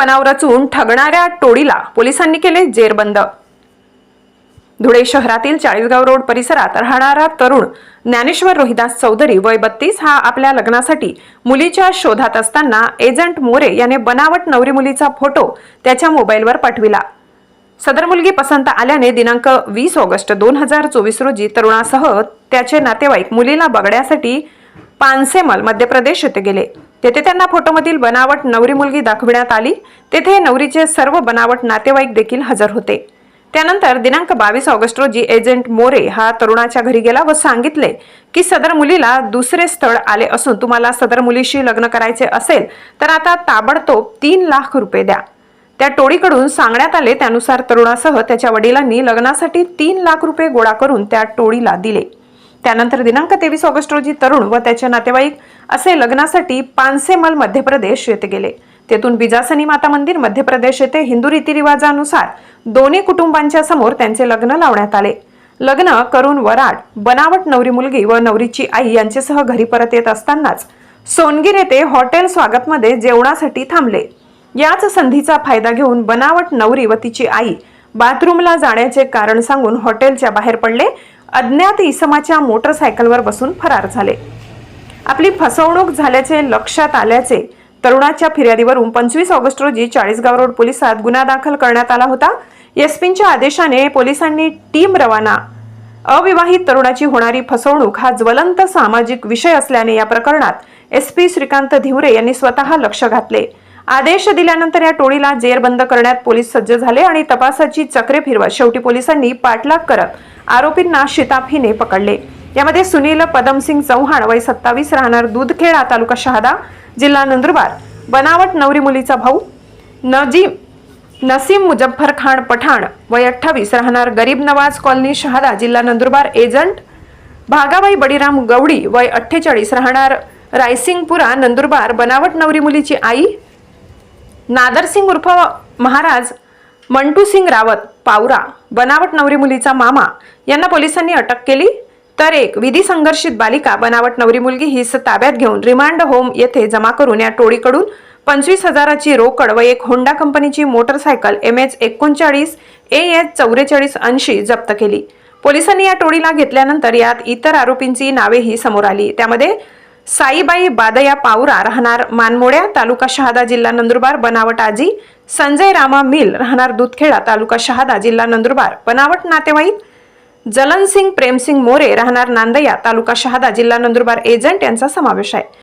बनाव रचून ठगणाऱ्या टोळीला पोलिसांनी केले जेरबंद. धुळे शहरातील चाळीसगाव रोड परिसरात राहणारा तरुण ज्ञानेश्वर रोहिदास चौधरी वय बत्तीस हा आपल्या लग्नासाठी मुलीच्या शोधात असताना एजंट मोरे याने बनावट नवरी मुलीचा फोटो त्याच्या मोबाईलवर पाठविला. सदर मुलगी पसंत आल्याने दिनांक वीस ऑगस्ट दोन हजार चोवीस रोजी तरुणासह त्याचे नातेवाईक मुलीला बघण्यासाठी पानसेमल मध्य प्रदेश येथे गेले. तेथे त्यांना फोटोमधील बनावट नवरी मुलगी दाखविण्यात आली. तेथे नवरीचे सर्व बनावट नातेवाईक देखील हजर होते. त्यानंतर दिनांक बावीस ऑगस्ट रोजी एजंट मोरे हा तरुणाच्या घरी गेला व सांगितले की सदर मुलीला दुसरे स्थळ आले असून तुम्हाला सदर मुलीशी लग्न करायचे असेल तर आता ताबडतोब तीन लाख रुपये द्या. त्या टोळीकडून सांगण्यात आले त्यानुसार तरुणासह त्याच्या वडिलांनी लग्नासाठी तीन लाख रुपये गोळा करून त्या टोळीला दिले. त्यानंतर दिनांक तेवीस ऑगस्ट रोजी तरुण व त्याचे नातेवाईक असे लग्नासाठी पानसेमल मध्य प्रदेश येथे गेले. तेथून बिजासनी माता मंदिर मध्य प्रदेश येथे हिंदू रीतिरिवाजानुसार दोन्ही कुटुंबांच्या समोर त्यांचे लग्न लावण्यात आले. लग्न करून वराड बनावट नवरी मुलगी व नवरीची आई यांच्यासह घरी परत येत असतानाच सोनगीर येथे हॉटेल स्वागतमध्ये जेवणासाठी थांबले. याच संधीचा फायदा घेऊन बनावट नवरी व तिची आई बाथरूमला जाण्याचे कारण सांगून हॉटेलच्या बाहेर पडले अज्ञात इसमाच्या मोटरसायकलवर बसून फरार झाले. आपली फसवणूक झाल्याचे लक्षात आल्याचे तरुणाच्या फिर्यादीवरून पंचवीस ऑगस्ट रोजी चाळीसगाव रोड पोलिसात गुन्हा दाखल करण्यात आला होता. एसपींच्या आदेशाने पोलिसांनी टीम रवाना. अविवाहित तरुणाची होणारी फसवणूक हा ज्वलंत सामाजिक विषय असल्याने या प्रकरणात एस पी श्रीकांत धिवरे यांनी स्वतः लक्ष घातले. आदेश दिल्यानंतर या टोळीला जेरबंद करण्यात पोलीस सज्ज झाले आणि तपासाची चक्रे फिरवत शेवटी पोलिसांनी पाठलाग करत आरोपींना शिताफीने पकडले. यामध्ये सुनील पदमसिंग चव्हाण वय सत्तावीस राहणार दूधखेडा तालुका शहादा जिल्हा नंदुरबार. बनावट नवरी मुलीचा भाऊ नजीम नसीम मुजफ्फर खान पठाण वय अठ्ठावीस राहणार गरीब नवाज कॉलनी शहादा जिल्हा नंदुरबार. एजंट भागाबाई बडीराम गवडी वय अठ्ठेचाळीस राहणार रायसिंगपुरा नंदुरबार. बनावट नवरी मुलीची आई नादरसिंग उर्फ महाराज मंटू सिंग रावत पावरा बनावट नवरी मुलीचा मामा यांना पोलिसांनी अटक केली. तर एक विधी संघर्षित बालिका बनावट नवरी मुलगी हिस ताब्यात घेऊन रिमांड होम येथे जमा करून या टोळीकडून पंचवीस हजाराची रोकड व एक होंडा कंपनीची मोटरसायकल एम एच एकोणचाळीस ए एच चौवेचाळीस ऐंशी जप्त केली. पोलिसांनी या टोळीला घेतल्यानंतर यात इतर आरोपींची नावेही समोर आली. त्यामध्ये साईबाई बादया पावरा राहणार मानमोड्या तालुका शहादा जिल्हा नंदुरबार बनावट आजी. संजय रामा मिल राहणार दूधखेडा तालुका शहादा जिल्हा नंदुरबार बनावट नातेवाईक. जलनसिंग प्रेमसिंग मोरे राहणार नांदया तालुका शहादा जिल्हा नंदुरबार एजंट यांचा समावेश आहे.